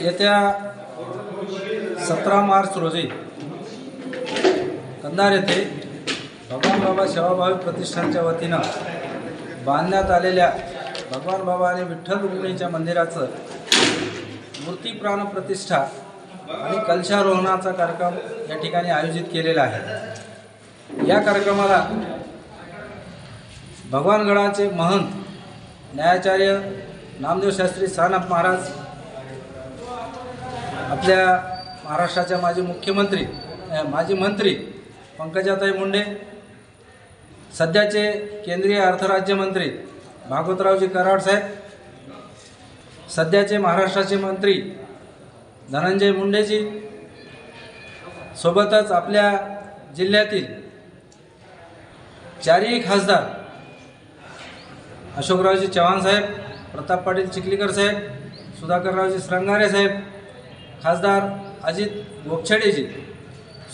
येत्या सतरा मार्च रोजी कंधार येथे भगवान बाबा सेवाभावी प्रतिष्ठानच्या वतीनं बांधण्यात आलेल्या भगवान बाबा आणि विठ्ठल रुक्मिणीच्या मंदिराचं मूर्तीप्राण प्रतिष्ठा आणि कलशारोहणाचा कार्यक्रम या ठिकाणी आयोजित केलेला आहे. या कार्यक्रमाला भगवानगडाचे महंत न्यायाचार्य नामदेव शास्त्री सानप महाराज आपल्या महाराष्ट्राच्या माजी मुख्यमंत्री माजी मंत्री पंकजाताई मुंडे सध्याचे केंद्रीय अर्थराज्यमंत्री भागवतरावजी कराड साहेब सध्याचे महाराष्ट्राचे मंत्री धनंजय मुंडेजी सोबतच आपल्या जिल्ह्यातील चारही खासदार अशोकरावजी चव्हाण साहेब प्रताप पाटील चिखलीकर साहेब सुधाकररावजी श्रंगारे साहेब खासदार अजित गोपछडेजी.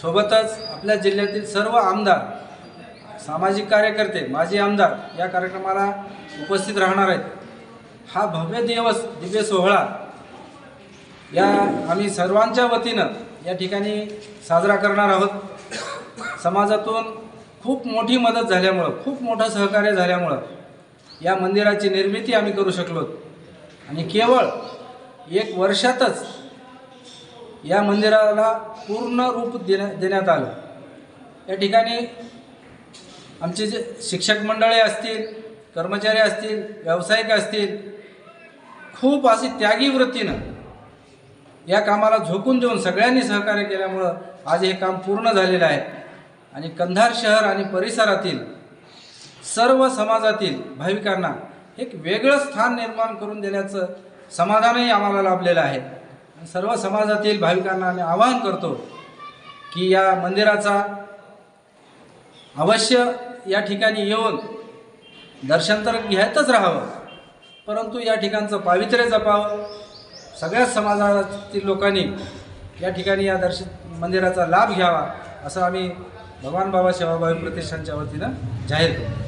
सोबतच आपल्या जिल्ह्यातील सर्व आमदार सामाजिक कार्यकर्ते माजी आमदार या कार्यक्रमाला उपस्थित राहणार आहेत. हा भव्य दिवस दिव्य सोहळा या आम्ही सर्वांच्या वतीनं या ठिकाणी साजरा करणार आहोत. समाजातून खूप मोठी मदत झाल्यामुळं खूप मोठं सहकार्य झाल्यामुळं या मंदिराची निर्मिती आम्ही करू शकलो. आणि केवळ एक वर्षातच या मंदिराला पूर्ण रूप देण्या देण्यात आलं. या ठिकाणी आमचे जे शिक्षक मंडळे असतील कर्मचारी असतील व्यावसायिक असतील खूप अशी त्यागी वृत्तीनं या कामाला झोकून देऊन सगळ्यांनी सहकार्य केल्यामुळं आज हे काम पूर्ण झालेलं आहे. आणि कंधार शहर आणि परिसरातील सर्व समाजातील भाविकांना एक वेगळं स्थान निर्माण करून देण्याचं समाधानही आम्हाला लाभलेलं आहे. सर्व समाजातील भाविकांना आम्ही आवाहन करतो की या मंदिराचा अवश्य या ठिकाणी येऊन दर्शन तर घ्यायतच राहावं परंतु या ठिकाणचं पावित्र्य जपावं. सगळ्याच समाजातील लोकांनी या ठिकाणी या दर्श मंदिराचा लाभ घ्यावा असं आम्ही भगवान बाबा सेवाभावी प्रतिष्ठानच्या वतीनं जाहीर करतो.